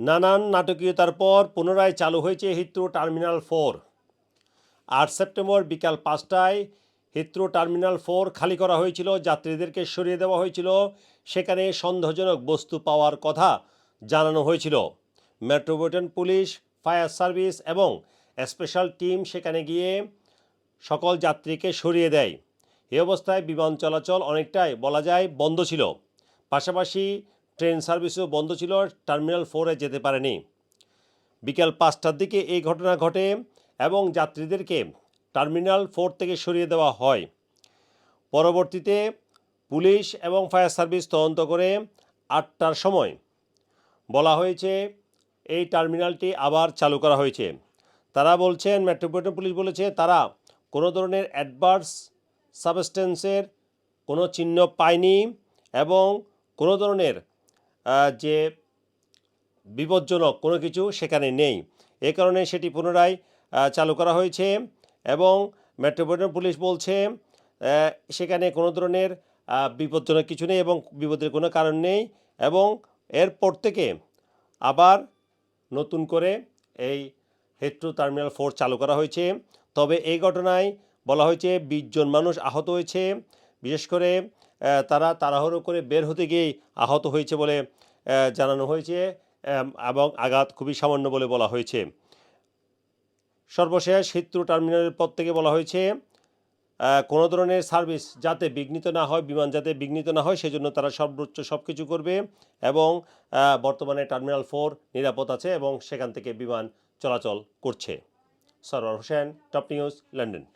নানান নাটকীয়তার পর পুনরায় চালু হয়েছে হিথ্রো টার্মিনাল ফোর। আট সেপ্টেম্বর বিকাল পাঁচটায় হিথ্রো টার্মিনাল ফোর খালি করা হয়েছিল, যাত্রীদেরকে সরিয়ে দেওয়া হয়েছিল। সেখানে সন্দেহজনক বস্তু পাওয়ার কথা জানানো হয়েছিল। মেট্রোপলিটন পুলিশ, ফায়ার সার্ভিস এবং স্পেশাল টিম সেখানে গিয়ে সকল যাত্রীকে সরিয়ে দেয়। এ অবস্থায় বিমান চলাচল অনেকটাই বলা যায় বন্ধ ছিল। পাশাপাশি ট্রেন সার্ভিসও বন্ধ ছিল টার্মিনাল ফোরে যেতে পারেনি। বিকেল পাঁচটার দিকে এই ঘটনা ঘটে এবং যাত্রীদেরকে টার্মিনাল ফোর থেকে সরিয়ে দেওয়া হয়। পরবর্তীতে পুলিশ এবং ফায়ার সার্ভিস তদন্ত করে আটটার সময় বলা হয়েছে, এই টার্মিনালটি আবার চালু করা হয়েছে। তারা বলছেন, মেট্রোপলিটন পুলিশ বলেছে, তারা কোনো ধরনের অ্যাডভার্স সাবস্টেন্সের কোনো চিহ্ন পায়নি এবং কোনো ধরনের যে বিপজ্জনক কোনো কিছু সেখানে নেই। এ কারণে সেটি পুনরায় চালু করা হয়েছে এবং মেট্রোপলিটন পুলিশ বলছে সেখানে কোনো ধরনের বিপজ্জনক কিছু নেই এবং বিপদের কোনো কারণ নেই এবং এরপর থেকে আবার নতুন করে এই হেট্রো টার্মিনাল ফোর চালু করা হয়েছে। তবে এই ঘটনায় বলা হয়েছে বিশজন মানুষ আহত হয়েছে। বিশেষ করে তারা তাড়াহুড়ো করে বের হতে গিয়েই আহত হয়েছে বলে জানানো হয়েছে এবং আঘাত খুবই সামান্য বলে বলা হয়েছে। সর্বশেষ হিত্রু টার্মিনালের পর থেকে বলা হয়েছে কোনো ধরনের সার্ভিস যাতে বিঘ্নিত না হয়, বিমান যাতে বিঘ্নিত না হয়, সেজন্য তারা সর্বোচ্চ সব কিছু করবে এবং বর্তমানে টার্মিনাল ফোর নিরাপদ আছে এবং সেখান থেকে বিমান চলাচল করছে। Sarwar Hossain, top news, London.